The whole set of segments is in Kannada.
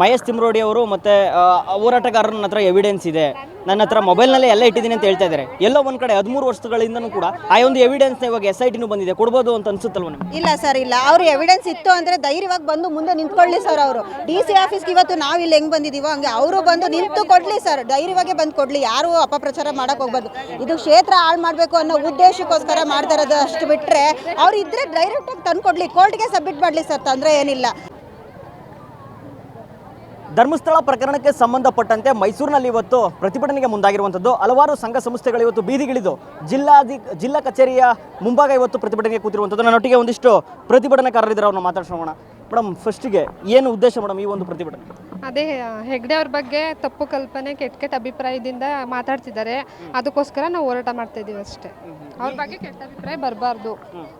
ಮಹೇಶ್ ತಿಮ್ರೋಡಿ ಅವರು ಮತ್ತೆ ಹೋರಾಟಗಾರರ ಹತ್ರ ಎವಿಡೆನ್ಸ್ ಇದೆ. ನನ್ನ ಹತ್ರ ಮೊಬೈಲ್ನಲ್ಲೇ ಎಲ್ಲ ಇಟ್ಟಿದ್ದೀನಿ ಅಂತ ಹೇಳ್ತಾ ಇದ್ದಾರೆ. ಎಲ್ಲೋ ಒಂದು ಕಡೆ ಹದಿಮೂರು ವರ್ಷಗಳಿಂದನೂ ಕೂಡ ಆ ಒಂದು ಎವಿಡೆನ್ಸ್ ಇವಾಗ ಎಸ್ ಐ ಟಿನೂ ಬಂದಿದೆ. ಕೊಡ್ಬೋದು ಅಂತ ಅನ್ಸುತ್ತಲ್ವ ಇಲ್ಲ ಸರ್, ಇಲ್ಲ. ಅವ್ರು ಎವಿಡೆನ್ಸ್ ಇತ್ತು ಅಂದ್ರೆ ಧೈರ್ಯವಾಗಿ ಬಂದು ಮುಂದೆ ನಿಂತ್ಕೊಳ್ಳಿ ಸರ್ ಅವರು. ಡಿ ಸಿ ಆಫೀಸ್ಗೆ ಇವತ್ತು ನಾವು ಇಲ್ಲಿ ಹೆಂಗ್ ಬಂದಿದೀವೋ ಹಂಗೆ ಅವರು ಬಂದು ನಿಂತು ಕೊಡ್ಲಿ ಸರ್. ಧೈರ್ಯವಾಗಿ ಬಂದು ಕೊಡ್ಲಿ. ಯಾರು ಅಪಪ್ರಚಾರ ಮಾಡಕ್ ಹೋಗ್ಬಾರ್ದು. ಇದು ಕ್ಷೇತ್ರ ಹಾಳು ಮಾಡಬೇಕು ಅನ್ನೋ ಉದ್ದೇಶಕ್ಕೋಸ್ಕರ ಮಾಡ್ತಾ ಇರೋದು ಅಷ್ಟು ಬಿಟ್ರೆ ಅವ್ರು ಇದ್ರೆ ಡೈರೆಕ್ಟ್ ಆಗಿ ತಂದು ಕೊಡ್ಲಿ ಕೋರ್ಟ್ಗೆ ಸಬ್ಮಿಟ್ ಮಾಡಲಿ ಸರ್. ತೊಂದರೆ ಏನಿಲ್ಲ. ಧರ್ಮಸ್ಥಳ ಪ್ರಕರಣಕ್ಕೆ ಸಂಬಂಧಪಟ್ಟಂತೆ ಮೈಸೂರಿನಲ್ಲಿ ಇವತ್ತು ಪ್ರತಿಭಟನೆಗೆ ಮುಂದಾಗಿರುವಂಥದ್ದು. ಹಲವಾರು ಸಂಘ ಸಂಸ್ಥೆಗಳು ಇವತ್ತು ಬೀದಿಗಿಳಿದು ಜಿಲ್ಲಾಧಿ ಜಿಲ್ಲಾ ಕಚೇರಿಯ ಮುಂಭಾಗ ಇವತ್ತು ಪ್ರತಿಭಟನೆಗೆ ಕೂತಿರುವಂಥದ್ದು. ನನ್ನೊಟ್ಟಿಗೆ ಒಂದಿಷ್ಟು ಪ್ರತಿಭಟನಾಕಾರರಿದ್ದಾರೆ ಅವ್ರನ್ನ ಮಾತಾಡ್ಸೋಣ ಮೇಡಮ್ ಫಸ್ಟಿಗೆ ಏನು ಉದ್ದೇಶ ಮೇಡಮ್ ಈ ಒಂದು ಪ್ರತಿಭಟನೆ? ಅದೇ ಹೆಗ್ಡೆ ಅವ್ರ ಬಗ್ಗೆ ತಪ್ಪು ಕಲ್ಪನೆ ಕೆಟ್ಟ ಕೆಟ್ಟ ಅಭಿಪ್ರಾಯದಿಂದ ಮಾತಾಡ್ತಿದ್ದಾರೆ. ಅದಕ್ಕೋಸ್ಕರ ನಾವು ಹೋರಾಟ ಮಾಡ್ತಾ ಇದ್ದೀವಿ ಅಷ್ಟೇ. ಅವ್ರ ಬಗ್ಗೆ ಕೆಟ್ಟ ಅಭಿಪ್ರಾಯ ಬರಬಾರ್ದು.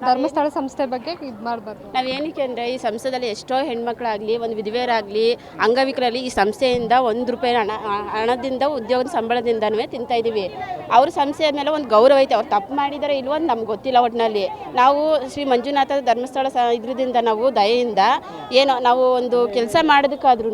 ಧರ್ಮಸ್ಥಳ ಸಂಸ್ಥೆ ಬಗ್ಗೆ ಇದು ಮಾಡಬಾರ್ದು. ನಾವು ಏನಕ್ಕೆ ಅಂದರೆ ಈ ಸಂಸ್ಥೆದಲ್ಲಿ ಎಷ್ಟೋ ಹೆಣ್ಮಕ್ಳಾಗಲಿ, ಒಂದು ವಿಧವೆಯರಾಗಲಿ ಅಂಗವಿಕರಲ್ಲಿ ಈ ಸಂಸ್ಥೆಯಿಂದ ಒಂದು ರೂಪಾಯಿ ಹಣ ಹಣದಿಂದ ಉದ್ಯೋಗದ ಸಂಬಳದಿಂದನೂ ತಿಂತಾ ಇದ್ದೀವಿ ಅವ್ರ ಸಂಸ್ಥೆ ಮೇಲೆ ಒಂದು ಗೌರವ ಐತೆ. ಅವ್ರು ತಪ್ಪು ಮಾಡಿದಾರೆ ಇಲ್ವೋ ಅಂತ ನಮ್ಗೆ ಗೊತ್ತಿಲ್ಲ ಒಟ್ಟಿನಲ್ಲಿ ನಾವು ಶ್ರೀ ಮಂಜುನಾಥ ಧರ್ಮಸ್ಥಳ ಸ ಇದರಿಂದ ನಾವು ದಯೆಯಿಂದ ಏನೋ, ನಾವು ಒಂದು ಕೆಲಸ ಮಾಡೋದಕ್ಕಾದ್ರೂ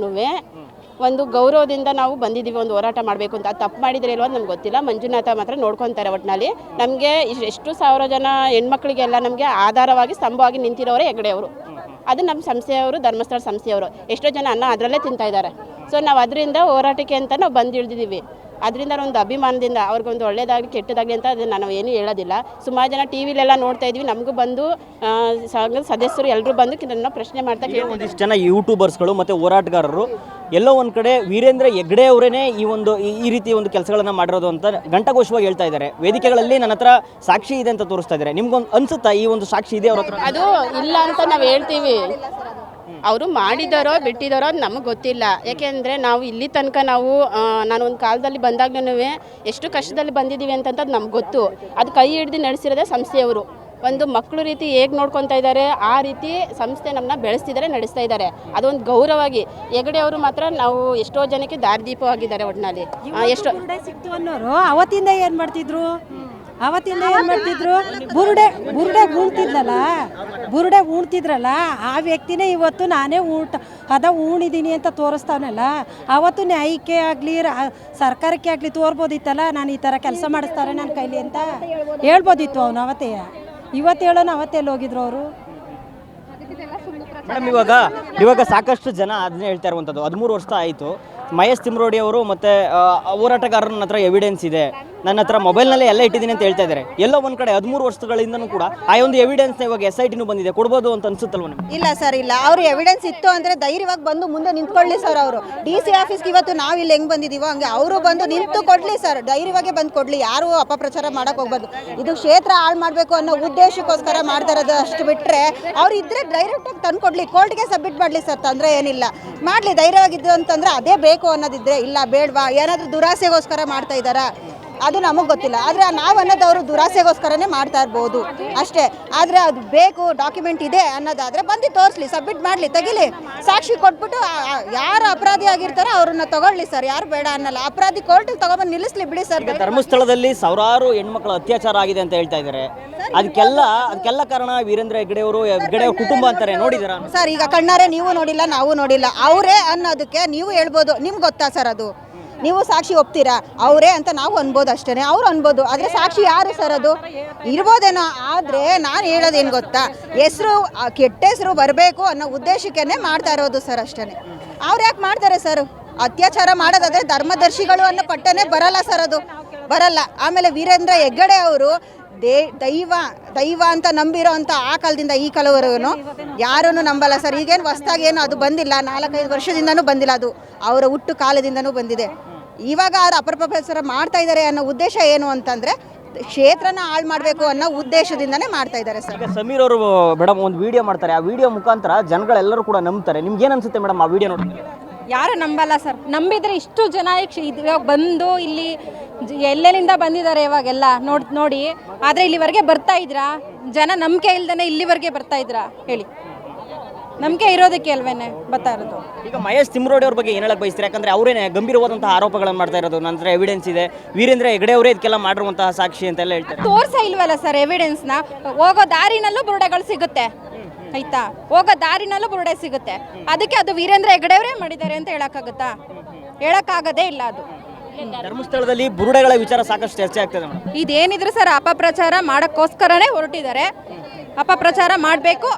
ಒಂದು ಗೌರವದಿಂದ ನಾವು ಬಂದಿದ್ದೀವಿ, ಒಂದು ಹೋರಾಟ ಮಾಡಬೇಕು ಅಂತ. ತಪ್ಪು ಮಾಡಿದ್ರೆ ಇಲ್ವೋ ನಮ್ಗೆ ಗೊತ್ತಿಲ್ಲ. ಮಂಜುನಾಥ ಮಾತ್ರ ನೋಡ್ಕೊತಾರೆ ಒಟ್ಟಿನಲ್ಲಿ ನಮಗೆ ಎಷ್ಟು ಸಾವಿರ ಜನ ಹೆಣ್ಮಕ್ಳಿಗೆಲ್ಲ ನಮಗೆ ಆಧಾರವಾಗಿ ಸ್ತಂಭವಾಗಿ ನಿಂತಿರೋರೇ ಹೆಗ್ಡೆ ಅವರು. ಅದು ನಮ್ಮ ಸಂಸ್ಥೆಯವರು, ಧರ್ಮಸ್ಥಳ ಸಂಸ್ಥೆಯವರು. ಎಷ್ಟೋ ಜನ ಅನ್ನ ಅದರಲ್ಲೇ ತಿಂತಾ ಇದ್ದಾರೆ. ಸೊ ನಾವು ಅದರಿಂದ ಹೋರಾಟಕ್ಕೆ ಅಂತ ನಾವು ಬಂದು ಅದರಿಂದ ಒಂದು ಅಭಿಮಾನದಿಂದ ಅವ್ರಿಗೊಂದು ಒಳ್ಳೆಯದಾಗಿ ಕೆಟ್ಟದಾಗಲಿ ಅಂತ ಅದನ್ನು ನಾವು ಏನೂ ಹೇಳೋದಿಲ್ಲ. ಸುಮಾರು ಜನ ಟಿ ವಿಲೆಲ್ಲ ನೋಡ್ತಾ ಇದ್ವಿ. ನಮಗೂ ಬಂದು ಸಂಘದ ಸದಸ್ಯರು ಎಲ್ಲರೂ ಬಂದು ಇದನ್ನು ಪ್ರಶ್ನೆ ಮಾಡ್ತಾ ಕೇಳಿ ಒಂದಿಷ್ಟು ಜನ ಯೂಟ್ಯೂಬರ್ಸ್ಗಳು ಮತ್ತು ಹೋರಾಟಗಾರರು ಎಲ್ಲೋ ಒಂದು ಕಡೆ ವೀರೇಂದ್ರ ಹೆಗ್ಡೆ ಅವರೇನೆ ಈ ಒಂದು ಈ- ಈ ರೀತಿ ಒಂದು ಕೆಲಸಗಳನ್ನು ಮಾಡಿರೋದು ಅಂತ ಗಂಟಘೋಷವಾಗಿ ಹೇಳ್ತಾ ಇದ್ದಾರೆ. ವೇದಿಕೆಗಳಲ್ಲಿ ನನ್ನ ಹತ್ರ ಸಾಕ್ಷಿ ಇದೆ ಅಂತ ತೋರಿಸ್ತಾ ಇದ್ದಾರೆ. ನಿಮ್ಗೊಂದು ಅನ್ಸುತ್ತಾ ಈ ಒಂದು ಸಾಕ್ಷಿ ಇದೆ ಅವ್ರ ಹತ್ರ? ಅದು ಇಲ್ಲ ಅಂತ ನಾವು ಹೇಳ್ತೀವಿ. ಅವರು ಮಾಡಿದಾರೋ ಬಿಟ್ಟಿದಾರೋ ಅದು ನಮಗೆ ಗೊತ್ತಿಲ್ಲ. ಯಾಕೆಂದರೆ ನಾವು ಇಲ್ಲಿ ತನಕ ನಾವು ನಾನು ಒಂದು ಕಾಲದಲ್ಲಿ ಬಂದಾಗ್ಲೂ ಎಷ್ಟು ಕಷ್ಟದಲ್ಲಿ ಬಂದಿದ್ದೀವಿ ಅಂತಂತದ್ದು ನಮ್ಗೆ ಗೊತ್ತು. ಅದು ಕೈ ಹಿಡ್ದು ನಡೆಸಿರೋದೇ ಸಂಸ್ಥೆಯವರು. ಒಂದು ಮಕ್ಕಳು ರೀತಿ ಹೇಗೆ ನೋಡ್ಕೊತಾ ಇದ್ದಾರೆ ಆ ರೀತಿ ಸಂಸ್ಥೆ ನಮ್ಮನ್ನ ಬೆಳೆಸ್ತಿದ್ದಾರೆ ನಡೆಸ್ತಾ ಇದ್ದಾರೆ ಅದೊಂದು ಗೌರವವಾಗಿ ಹೆಗಡೆ ಅವರು ಮಾತ್ರ ನಾವು ಎಷ್ಟೋ ಜನಕ್ಕೆ ದಾರಿದೀಪವಾಗಿದ್ದಾರೆ ಒಟ್ಟಿನಲ್ಲಿ ಎಷ್ಟೋ ಸಿಕ್ತು ಅನ್ನೋರು, ಅವತ್ತಿಂದ ಏನು ಮಾಡ್ತಿದ್ರು? ಅವತ್ತಿಂದ ಏನ್ ಮಾಡ್ತಿದ್ರು? ಬುರುಡೆ ಬುರುಡೆ ಉಣ್ತಿದ್ಲಲ್ಲ ಬುರುಡೆ ಉಣ್ತಿದ್ರಲ್ಲ ಆ ವ್ಯಕ್ತಿನೇ ಇವತ್ತು ನಾನೇ ಊಟ ಅದ ಉಣಿದೀನಿ ಅಂತ ತೋರಿಸ್ತಾವನಲ್ಲ? ಅವತ್ತು ನ್ಯಾಯಕ್ಕೆ ಆಗಲಿ ಸರ್ಕಾರಕ್ಕೆ ಆಗಲಿ ತೋರ್ಬೋದಿತ್ತಲ್ಲ? ನಾನು ಈ ಥರ ಕೆಲಸ ಮಾಡಿಸ್ತಾರೆ ನನ್ನ ಕೈಲಿ ಅಂತ? ಹೇಳ್ಬೋದಿತ್ತು ಅವನು ಅವತ್ತೇ. ಇವತ್ತು ಹೇಳೋನು ಅವತ್ತೆಲ್ಲಿ ಹೋಗಿದ್ರು ಅವರು? ಮೇಡಮ್ ಇವಾಗ ಇವಾಗ ಸಾಕಷ್ಟು ಜನ ಅದನ್ನೇ ಹೇಳ್ತಾ ಇರುವಂಥದ್ದು. ಹದಿಮೂರು ವರ್ಷ ಆಯಿತು. ಮಹೇಶ್ ತಿಮ್ರೋಡಿ ಅವರು ಮತ್ತು ಹೋರಾಟಗಾರರ ಹತ್ರ ಎವಿಡೆನ್ಸ್ ಇದೆ. ನನ್ನ ಹತ್ರ ಮೊಬೈಲ್ನಲ್ಲೇ ಎಲ್ಲ ಇಟ್ಟಿದ್ದೀನಿ ಅಂತ ಹೇಳ್ತಾ ಇದ್ದಾರೆ. ಎಲ್ಲೋ ಒಂದು ಕಡೆ ಹದಿಮೂರು ವರ್ಷಗಳಿಂದನೂ ಕೂಡ ಆ ಒಂದು ಎವಿಡೆನ್ಸ್ ಇವಾಗ ಎಸ್ ಐ ಟಿನೂ ಬಂದಿದೆ. ಕೊಡ್ಬೋದು ಅಂತ ಅನ್ಸುತ್ತಲ್ವ ನಿಮ್ಗೆ? ಇಲ್ಲ ಸರ್, ಇಲ್ಲ. ಅವ್ರು ಎವಿಡೆನ್ಸ್ ಇತ್ತು ಅಂದ್ರೆ ಧೈರ್ಯವಾಗಿ ಬಂದು ಮುಂದೆ ನಿಂತ್ಕೊಳ್ಳಿ ಸರ್ ಅವರು. ಡಿ ಸಿ ಆಫೀಸ್ಗೆ ಇವತ್ತು ನಾವು ಇಲ್ಲಿ ಹೆಂಗ್ ಬಂದಿದೀವೋ ಹಂಗೆ ಅವರು ಬಂದು ನಿಂತು ಕೊಡಲಿ ಸರ್. ಧೈರ್ಯವಾಗಿ ಬಂದು ಕೊಡಲಿ. ಯಾರು ಅಪಪ್ರಚಾರ ಮಾಡೋಕೆ ಹೋಗ್ಬಾರ್ದು. ಇದು ಕ್ಷೇತ್ರ ಹಾಳು ಮಾಡಬೇಕು ಅನ್ನೋ ಉದ್ದೇಶಕ್ಕೋಸ್ಕರ ಮಾಡ್ತಾ ಇರೋದು ಅಷ್ಟು ಬಿಟ್ರೆ ಅವ್ರು ಇದ್ರೆ ಡೈರೆಕ್ಟ್ ಆಗಿ ತಂದು ಕೊಡಲಿ. ಕೋರ್ಟ್ಗೆ ಸಬ್ಮಿಟ್ ಮಾಡಲಿ ಸರ್, ತೊಂದರೆ ಏನಿಲ್ಲ. ಮಾಡಲಿ. ಧೈರ್ಯವಾಗಿದ್ದು ಅಂತಂದ್ರೆ ಅದೇ ಬೇಕು ಅನ್ನೋದಿದ್ರೆ ಇಲ್ಲ, ಬೇಡವಾ? ಏನಾದರೂ ದುರಾಸೆಗೋಸ್ಕರ ಮಾಡ್ತಾ ಇದ್ದಾರಾ? ಅದು ನಮಗೆ ಗೊತ್ತಿಲ್ಲ. ಆದರೆ ನಾವು ಅನ್ನೋದು ಅವರು ದುರಾಸೆಗೋಸ್ಕರನೇ ಮಾಡ್ತಾ ಇರ್ಬೋದು. ಅಷ್ಟೇ. ಆದರೆ ಅದು ಬೇಕು ಡಾಕ್ಯುಮೆಂಟ್ ಇದೆ ಅನ್ನೋದಾದರೆ ಬಂದು ತೋರಿಸ್ಲಿ ಸಬ್ಮಿಟ್ ಮಾಡಲಿ ತೆಗಿಲಿ. ಸಾಕ್ಷಿ ಕೊಟ್ಬಿಟ್ಟು ಯಾರು ಅಪರಾಧಿ ಆಗಿರ್ತಾರೋ ಅವ್ರನ್ನ ತಗೊಳ್ಳಿ ಸರ್. ಯಾರು ಬೇಡ ಅನ್ನಲ್ಲ. ಅಪರಾಧಿ ಕೋರ್ಟಿಗೆ ತಗೊಂಡ್ಬಂದು ನಿಲ್ಲಿಸ್ಲಿ ಬಿಡಿ ಸರ್. ಧರ್ಮಸ್ಥಳದಲ್ಲಿ ಸಾವಿರಾರು ಹೆಣ್ಮಕ್ಳು ಅತ್ಯಾಚಾರ ಆಗಿದೆ ಅಂತ ಹೇಳ್ತಾ ಇದ್ದಾರೆ. ಅದಕ್ಕೆಲ್ಲ ಅದಕ್ಕೆಲ್ಲ ಕಾರಣ ವೀರೇಂದ್ರ ಹೆಗ್ಡೆ ಅವರು ಹೆಗ್ಡೆ ಅವ್ರ ಕುಟುಂಬ ಅಂತಾರೆ. ನೋಡಿದಾರ ಸರ್ ಈಗ ಕಣ್ಣಾರೆ ನೀವು ನೋಡಿಲ್ಲ ನಾವು ನೋಡಿಲ್ಲ. ಅವರೇ ಅನ್ನೋದಕ್ಕೆ ನೀವು ಹೇಳ್ಬೋದು. ನಿಮ್ಗೆ ಗೊತ್ತಾ ಸರ್ ಅದು? ನೀವು ಸಾಕ್ಷಿ ಒಪ್ತೀರಾ? ಅವರೇ ಅಂತ ನಾವು ಅನ್ಬೋದು ಅಷ್ಟೇ ಅವ್ರು ಅನ್ಬೋದು. ಆದರೆ ಸಾಕ್ಷಿ ಯಾರು ಸರ್ ಅದು? ಇರ್ಬೋದೇನೋ, ಆದರೆ ನಾನು ಹೇಳೋದೇನು ಗೊತ್ತಾ? ಹೆಸರು ಕೆಟ್ಟ ಹೆಸರು ಬರಬೇಕು ಅನ್ನೋ ಉದ್ದೇಶಕ್ಕೇ ಮಾಡ್ತಾ ಇರೋದು ಸರ್ ಅಷ್ಟೇ ಅವ್ರು ಯಾಕೆ ಮಾಡ್ತಾರೆ ಸರ್? ಅತ್ಯಾಚಾರ ಮಾಡೋದಾದ್ರೆ ಧರ್ಮದರ್ಶಿಗಳು ಅನ್ನೋ ಪಟ್ಟನೇ ಬರಲ್ಲ ಸರ್ ಅದು. ಬರಲ್ಲ. ಆಮೇಲೆ ವೀರೇಂದ್ರ ಹೆಗ್ಗಡೆ ಅವರು ದೇ ದೈವ ದೈವ ಅಂತ ನಂಬಿರೋ ಅಂತ ಆ ಕಾಲದಿಂದ ಈ ಕಾಲವರೆಗೂ ಯಾರೂ ನಂಬಲ್ಲ ಸರ್. ಈಗೇನು ಹೊಸ್ದಾಗಿ ಏನು ಅದು ಬಂದಿಲ್ಲ. ನಾಲ್ಕೈದು ವರ್ಷದಿಂದನೂ ಬಂದಿಲ್ಲ ಅದು. ಅವರ ಹುಟ್ಟು ಕಾಲದಿಂದನೂ ಬಂದಿದೆ. ಇವಾಗ ಅವ್ರು ಅಪಪ್ರಚಾರ ಮಾಡ್ತಾ ಇದ್ದಾರೆ ಅನ್ನೋ ಉದ್ದೇಶ ಏನು ಅಂತಂದರೆ ಕ್ಷೇತ್ರನ ಹಾಳು ಮಾಡಬೇಕು ಅನ್ನೋ ಉದ್ದೇಶದಿಂದನೇ ಮಾಡ್ತಾ ಇದ್ದಾರೆ ಸರ್. ಸಮೀರ್ ಅವರು ಮೇಡಮ್ ಒಂದು ವಿಡಿಯೋ ಮಾಡ್ತಾರೆ. ಆ ವಿಡಿಯೋ ಮುಖಾಂತರ ಜನಗಳೆಲ್ಲರೂ ಕೂಡ ನಂಬ್ತಾರೆ. ನಿಮ್ಗೆ ಏನು ಅನ್ಸುತ್ತೆ ಮೇಡಮ್ ಆ ವಿಡಿಯೋ ನೋಡಿ ಯಾರು ನಂಬಲ್ಲ ಸರ್. ನಂಬಿದ್ರೆ ಇಷ್ಟು ಜನ ಇವಾಗ ಬಂದು ಇಲ್ಲಿ ಎಲ್ಲೆಲ್ಲಿಂದ ಬಂದಿದ್ದಾರೆ ಇವಾಗೆಲ್ಲ ನೋಡ್ ನೋಡಿ. ಆದರೆ ಇಲ್ಲಿವರೆಗೆ ಬರ್ತಾ ಇದ್ರಾ? ಜನ ನಂಬಿಕೆ ಇಲ್ದೇ ಇಲ್ಲಿವರೆಗೆ ಬರ್ತಾ ಇದ್ರಾ? ಹೇಳಿ. ನಂಬಿಕೆ ಇರೋದಕ್ಕೆ ಅಲ್ವೇನೆ ಬರ್ತಾ ಇರೋದು? ಈಗ ಮಹೇಶ್ ತಿಮ್ರೋಡಿ ಅವ್ರ ಬಗ್ಗೆ ಏನು ಹೇಳಕ್ ಬಯಸ್ತಾರೆ? ಯಾಕಂದ್ರೆ ಅವರೇನೆ ಗಂಭೀರವಾದಂತಹ ಆರೋಪಗಳನ್ನು ಮಾಡ್ತಾ ಇರೋದು. ನಂತರ ಎವಿಡೆನ್ಸ್ ಇದೆ. ವೀರೇಂದ್ರ ಹೆಗಡೆ ಅವರೇ ಇದಕ್ಕೆಲ್ಲ ಮಾಡಿರುವಂತಹ ಸಾಕ್ಷಿ ಅಂತೆಲ್ಲ ಹೇಳ್ತಾರೆ. ತೋರ್ಸ ಇಲ್ವಲ್ಲ ಸರ್ ಎವಿಡೆನ್ಸ್ನ ಹೋಗೋ ದಾರಿನಲ್ಲೂ ಬುರುಡೆಗಳು ಸಿಗುತ್ತೆ. ಆಯ್ತಾ? ಹೋಗೋ ದಾರಿನಲ್ಲೂ ಬುರುಡೆ ಸಿಗುತ್ತೆ. ಅದಕ್ಕೆ ಅದು ವೀರೇಂದ್ರ ಹೆಗಡೆಯವರೇ ಮಾಡಿದ್ದಾರೆ ಅಂತ ಹೇಳಕ್ಕಾಗುತ್ತಾ? ಹೇಳಕ್ಕಾಗದೇ ಇಲ್ಲ ಅದು. ಧರ್ಮಸ್ಥಳದಲ್ಲಿ ಬುರುಡೆಗಳ ವಿಚಾರ ಸಾಕಷ್ಟು ಚರ್ಚೆ ಆಗ್ತದೆ ಇದೇನಿದ್ರು ಸರ್ ಅಪಪ್ರಚಾರ ಮಾಡೋಕ್ಕೋಸ್ಕರನೇ ಹೊರಟಿದ್ದಾರೆ. ಅಪಪ್ರಚಾರ ಮಾಡಬೇಕು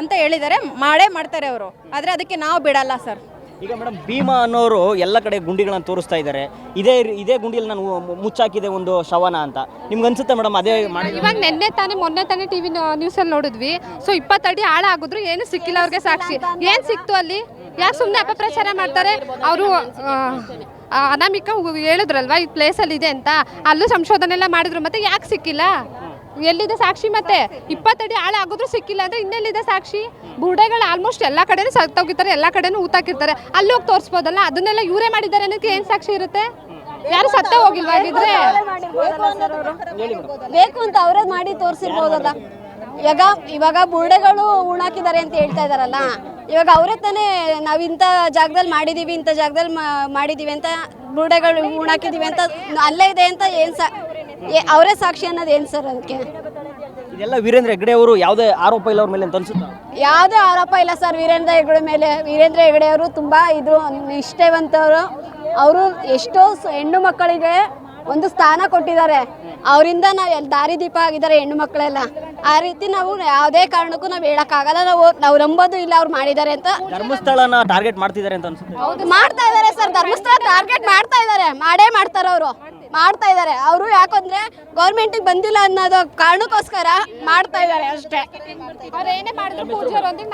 ಅಂತ ಹೇಳಿದ್ದಾರೆ. ಮಾಡೇ ಮಾಡ್ತಾರೆ ಅವರು. ಆದರೆ ಅದಕ್ಕೆ ನಾವು ಬಿಡಲ್ಲ ಸರ್. ಈಗ ಮೇಡಮ್, ಭೀಮಾ ಅನ್ನೋರು ಎಲ್ಲ ಕಡೆ ಗುಂಡಿಗಳನ್ನು ತೋರಿಸ್ತಾ ಇದ್ದಾರೆ. ಇದೇ ಇದೇ ಗುಂಡಿಯಲ್ಲಿ ನಾನು ಮುಚ್ಚಾಕಿದೆ ಒಂದು ಶವನ ಅಂತ. ನಿಮ್ಗೆ ಅನ್ಸುತ್ತೆ ಮೇಡಮ್, ಅದೇ ಇವಾಗ ನಿನ್ನೆ ತಾನೇ, ಮೊನ್ನೆ ತಾನೇ ಟಿವಿ ನ್ಯೂಸಲ್ಲಿ ನೋಡಿದ್ವಿ. ಸೊ ಇಪ್ಪತ್ತಡಿ ಆಳ ಆಗಿದ್ರು ಏನು ಸಿಕ್ಕಿಲ್ಲ ಅವ್ರಿಗೆ ಸಾಕ್ಷಿ. ಏನು ಸಿಕ್ತು ಅಲ್ಲಿ? ಯಾಕೆ ಸುಮ್ಮನೆ ಅಪಪ್ರಚಾರ ಮಾಡ್ತಾರೆ? ಅವರು ಅನಾಮಿಕ ಹೇಳಿದ್ರಲ್ವಾ, ಈ ಪ್ಲೇಸಲ್ಲಿ ಇದೆ ಅಂತ? ಅಲ್ಲೂ ಸಂಶೋಧನೆ ಎಲ್ಲ ಮಾಡಿದ್ರು, ಮತ್ತೆ ಯಾಕೆ ಸಿಕ್ಕಿಲ್ಲ? ಎಲ್ಲಿದೆ ಸಾಕ್ಷಿ ಮತ್ತೆ? ಇಪ್ಪತ್ತಡಿ ಆಳ ಆಗಿದ್ರು ಸಿಕ್ಕಿಲ್ಲ ಅಂದ್ರೆ ಇನ್ನೆಲ್ಲಿದೆ ಸಾಕ್ಷಿ? ಬುರ್ಡೆಗಳು ಆಲ್ಮೋಸ್ಟ್ ಎಲ್ಲ ಕಡೆನೂ ಸತ್ತೋಗಿರ್ತಾರೆ, ಎಲ್ಲ ಕಡೆನೂ ಊತಾಕಿರ್ತಾರೆ. ಅಲ್ಲಿ ಹೋಗಿ ತೋರಿಸ್ಬೋದಲ್ಲ? ಅದನ್ನೆಲ್ಲ ಇವರೇ ಮಾಡಿದ್ದಾರೆ ಅನ್ನೋದಕ್ಕೆ ಏನು ಸಾಕ್ಷಿ ಇರುತ್ತೆ? ಯಾರು ಸತ್ತ ಹೋಗಿಲ್ವಾ ಹಾಗಿದ್ರೆ? ಬೇಕು ಅಂತ ಅವರೇ ಮಾಡಿ ತೋರಿಸಿರ್ಬೋದಲ್ಲ. ಇವಾಗ ಇವಾಗ ಬುರ್ಡೆಗಳು ಉಣಾಕಿದ್ದಾರೆ ಅಂತ ಹೇಳ್ತಾ ಇದಾರಲ್ಲ. ಇವಾಗ ಅವರೇ ತಾನೇ ನಾವು ಇಂಥ ಜಾಗದಲ್ಲಿ ಮಾಡಿದೀವಿ, ಇಂಥ ಜಾಗದಲ್ಲಿ ಮಾಡಿದೀವಿ ಅಂತ ಬುರ್ಡೆಗಳು ಉಣಾಕಿದೀವಿ ಅಂತ ಅಲ್ಲೇ ಇದೆ ಅಂತ ಏನು ಸಾ ಅವರೇ ಸಾಕ್ಷಿ ಅನ್ನೋದು ಏನು ಸರ್ ಅದಕ್ಕೆ? ಇದೆಲ್ಲ ವೀರೇಂದ್ರ ಹೆಗ್ಡೆ ಅವರು ಯಾವುದೇ ಆರೋಪ ಇಲ್ಲ ಅವ್ರ ಮೇಲೆ ಅಂತ ಅನ್ಸುತ್ತಾ? ಯಾವುದೇ ಆರೋಪ ಇಲ್ಲ ಸರ್ ವೀರೇಂದ್ರ ಹೆಗ್ಡೆ ಮೇಲೆ. ವೀರೇಂದ್ರ ಹೆಗ್ಡೆ ಅವರು ತುಂಬ ಇದು ನಿಷ್ಠೆವಂತವರು. ಅವರು ಎಷ್ಟೋ ಸ- ಹೆಣ್ಣು ಮಕ್ಕಳಿಗೆ ಒಂದು ಸ್ಥಾನ ಕೊಟ್ಟಿದ್ದಾರೆ. ಅವರಿಂದ ನಾವು ಎಲ್ಲಿ ದಾರಿದೀಪ ಆಗಿದ್ದಾರೆ ಹೆಣ್ಣು ಮಕ್ಕಳೆಲ್ಲ. ಆ ರೀತಿ ನಾವು ಯಾವುದೇ ಕಾರಣಕ್ಕೂ ನಾವು ಹೇಳಕ್ಕಾಗಲ್ಲ. ನಾವು ನಾವು ನಂಬೋದು ಇಲ್ಲ ಅವ್ರು ಮಾಡಿದ್ದಾರೆ ಅಂತ. ಧರ್ಮಸ್ಥಳನ ಟಾರ್ಗೆಟ್ ಮಾಡ್ತಿದ್ದಾರೆ ಅಂತ ಅನ್ಸುತ್ತೆ. ಮಾಡ್ತಾ ಇದ್ದಾರೆ ಸರ್. ಧರ್ಮಸ್ಥಳ ಟಾರ್ಗೆಟ್ ಮಾಡ್ತಾ ಇದ್ದಾರೆ ಮಾಡೇ ಮಾಡ್ತಾರೆ ಅವರು. ಮಾಡ್ತಾ ಇದ್ದಾರೆ. ಅವರು ಯಾಕಂದ್ರೆ ಗೌರ್ಮೆಂಟಿಗೆ ಬಂದಿಲ್ಲ ಅನ್ನೋದು ಕಾರಣಕ್ಕೋಸ್ಕರ ಮಾಡ್ತಾ ಇದ್ದಾರೆ ಅಷ್ಟೇ.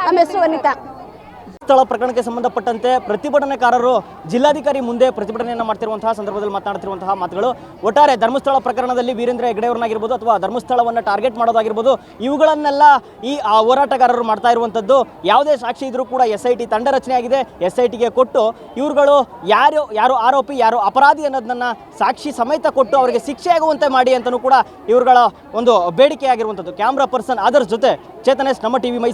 ನಮ್ಮ ಹೆಸರು ವನಿತಾ. ಸ್ಥಳ ಪ್ರಕರಣಕ್ಕೆ ಸಂಬಂಧಪಟ್ಟಂತೆ ಪ್ರತಿಭಟನೆಕಾರರು ಜಿಲ್ಲಾಧಿಕಾರಿ ಮುಂದೆ ಪ್ರತಿಭಟನೆಯನ್ನು ಮಾಡ್ತಿರುವಂತಹ ಸಂದರ್ಭದಲ್ಲಿ ಮಾತನಾಡ್ತಿರುವಂತಹ ಮಾತುಗಳು. ಒಟ್ಟಾರೆ ಧರ್ಮಸ್ಥಳ ಪ್ರಕರಣದಲ್ಲಿ ವೀರೇಂದ್ರ ಹೆಗ್ಡೆಯವರನ್ನಾಗಿರ್ಬೋದು ಅಥವಾ ಧರ್ಮಸ್ಥಳವನ್ನು ಟಾರ್ಗೆಟ್ ಮಾಡೋದಾಗಿರ್ಬೋದು, ಇವುಗಳನ್ನೆಲ್ಲ ಈ ಹೋರಾಟಗಾರರು ಮಾಡ್ತಾ ಇರುವಂಥದ್ದು. ಯಾವುದೇ ಸಾಕ್ಷಿ ಇದ್ರೂ ಕೂಡ ಎಸ್ ಐ ಟಿ ತಂಡ ರಚನೆ ಎಸ್ ಐ ಟಿಗೆ ಕೊಟ್ಟು ಇವರುಗಳು ಯಾರು ಯಾರು ಆರೋಪಿ, ಯಾರು ಅಪರಾಧಿ ಅನ್ನೋದನ್ನ ಸಾಕ್ಷಿ ಸಮೇತ ಕೊಟ್ಟು ಅವರಿಗೆ ಶಿಕ್ಷೆ ಆಗುವಂತೆ ಮಾಡಿ ಅಂತಲೂ ಕೂಡ ಇವರುಗಳ ಒಂದು ಬೇಡಿಕೆ ಆಗಿರುವಂಥದ್ದು ಕ್ಯಾಮ್ರಾ ಪರ್ಸನ್ ಅದರ ಜೊತೆ ಚೇತನೇಶ್ ನಮ್ಮ ಟಿವಿ ಮೈ